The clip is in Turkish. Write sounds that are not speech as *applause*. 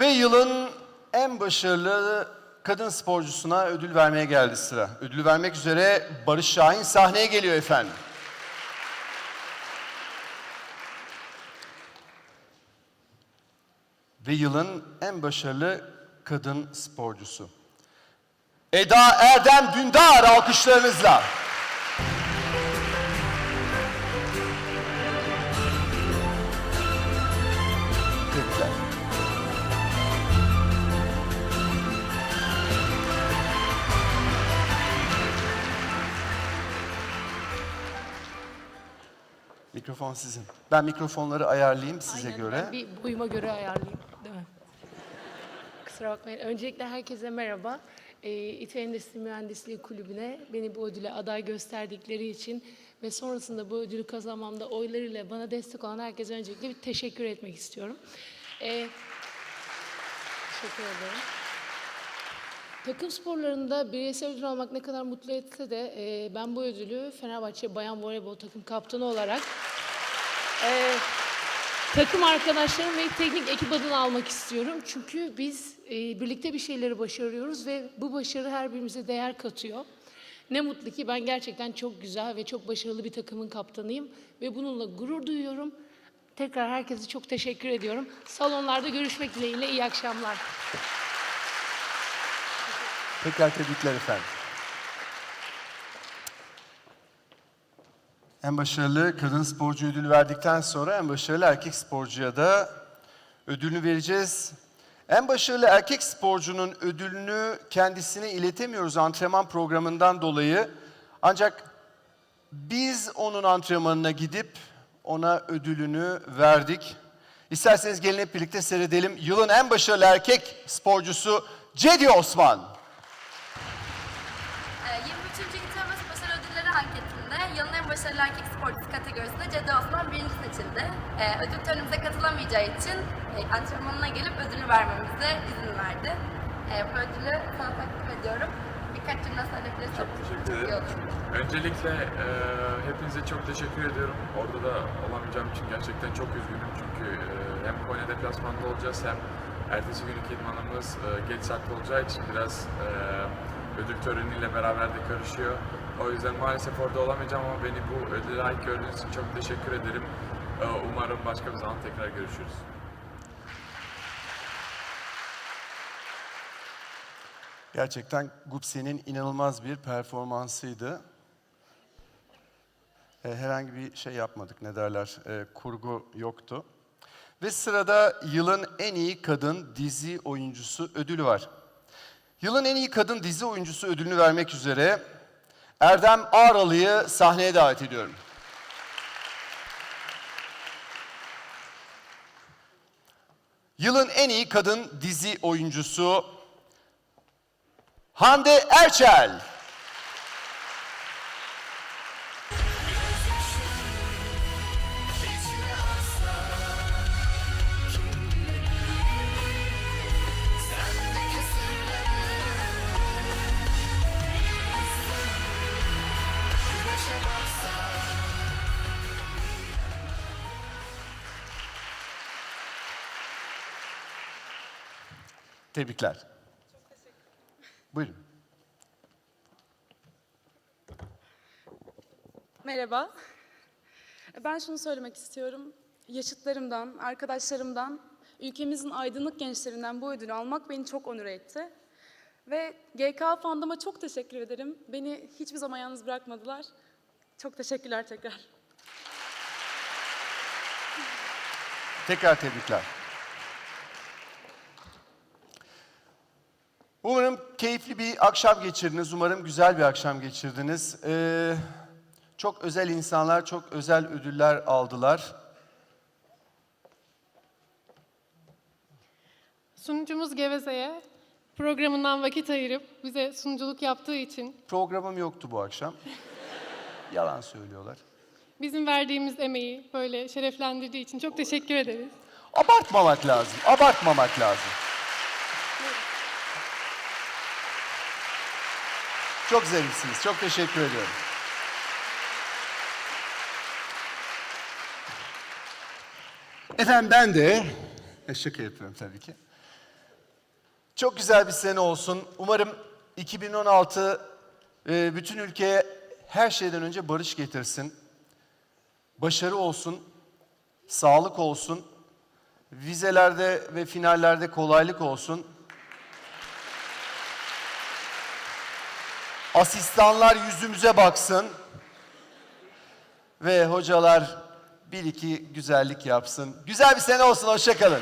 Ve yılın en başarılı kadın sporcusuna ödül vermeye geldi sıra. Ödülü vermek üzere Barış Şahin sahneye geliyor efendim. Ve yılın en başarılı kadın sporcusu. Eda Erdem Dündar alkışlarınızla. Mikrofon sizin. Ben mikrofonları ayarlayayım size Aynen, göre. ben bir boyuma göre ayarlayayım değil mi? Kusura bakmayın. Öncelikle herkese merhaba. Ee, İTÜ Endüstri Mühendisliği Kulübü'ne beni bu ödüle aday gösterdikleri için ve sonrasında bu ödülü kazanmamda oylarıyla bana destek olan herkese öncelikle bir teşekkür etmek istiyorum. Ee, teşekkür ederim. Takım sporlarında bireysel ödül almak ne kadar mutlu etse de e, ben bu ödülü Fenerbahçe Bayan Voleybol takım kaptanı olarak e, takım arkadaşlarım ve teknik ekip adına almak istiyorum. Çünkü biz e, birlikte bir şeyleri başarıyoruz ve bu başarı her birimize değer katıyor. Ne mutlu ki ben gerçekten çok güzel ve çok başarılı bir takımın kaptanıyım ve bununla gurur duyuyorum. Tekrar herkese çok teşekkür ediyorum. Salonlarda görüşmek dileğiyle iyi akşamlar. Tekrar tebrikler efendim. En başarılı kadın sporcu ödülü verdikten sonra en başarılı erkek sporcuya da ödülünü vereceğiz. En başarılı erkek sporcunun ödülünü kendisine iletemiyoruz antrenman programından dolayı. Ancak biz onun antrenmanına gidip ona ödülünü verdik. İsterseniz gelin hep birlikte seyredelim. Yılın en başarılı erkek sporcusu Cedi Osman. Ee, 23. İTMS Başarı Ödülleri anketinde yılın en başarılı erkek sporcusu kategorisinde Cedi Osman birinci seçildi. Ee, ödül törenimize katılamayacağı için e, antrenmanına gelip ödülü vermemize izin verdi. Ee, bu ödülü sana takdim ediyorum. Birkaç cümle söyleyebilirsin. Çok teşekkür ederim. Öncelikle e, hepinize çok teşekkür ediyorum. Orada da olamayacağım için gerçekten çok üzgünüm. Çünkü e, hem Konya deplasmanda olacağız hem ertesi günkü idmanımız e, geç saatte olacağı için biraz e, ödül töreniyle beraber de karışıyor. O yüzden maalesef orada olamayacağım ama beni bu ödüle layık gördüğünüz için çok teşekkür ederim. E, umarım başka bir zaman tekrar görüşürüz. Gerçekten Gupse'nin inanılmaz bir performansıydı. E, herhangi bir şey yapmadık ne derler, e, kurgu yoktu. Ve sırada yılın en iyi kadın dizi oyuncusu ödülü var. Yılın en iyi kadın dizi oyuncusu ödülünü vermek üzere Erdem Ağralı'yı sahneye davet ediyorum. Yılın en iyi kadın dizi oyuncusu Hande Erçel. Tebrikler. Buyurun. Merhaba. Ben şunu söylemek istiyorum. Yaşıtlarımdan, arkadaşlarımdan, ülkemizin aydınlık gençlerinden bu ödülü almak beni çok onur etti. Ve GK Fandım'a çok teşekkür ederim. Beni hiçbir zaman yalnız bırakmadılar. Çok teşekkürler tekrar. Tekrar tebrikler. Umarım keyifli bir akşam geçirdiniz. Umarım güzel bir akşam geçirdiniz. Ee, çok özel insanlar, çok özel ödüller aldılar. Sunucumuz Geveze'ye programından vakit ayırıp bize sunuculuk yaptığı için Programım yoktu bu akşam. *laughs* Yalan söylüyorlar. bizim verdiğimiz emeği böyle şereflendirdiği için çok teşekkür ederiz. Abartmamak lazım, abartmamak lazım. Çok zarifsiniz, çok teşekkür ediyorum. Efendim ben de, e, şaka yapıyorum tabii ki. Çok güzel bir sene olsun. Umarım 2016 e, bütün ülkeye her şeyden önce barış getirsin. Başarı olsun, sağlık olsun, vizelerde ve finallerde kolaylık olsun. Asistanlar yüzümüze baksın ve hocalar bir iki güzellik yapsın. Güzel bir sene olsun, hoşçakalın.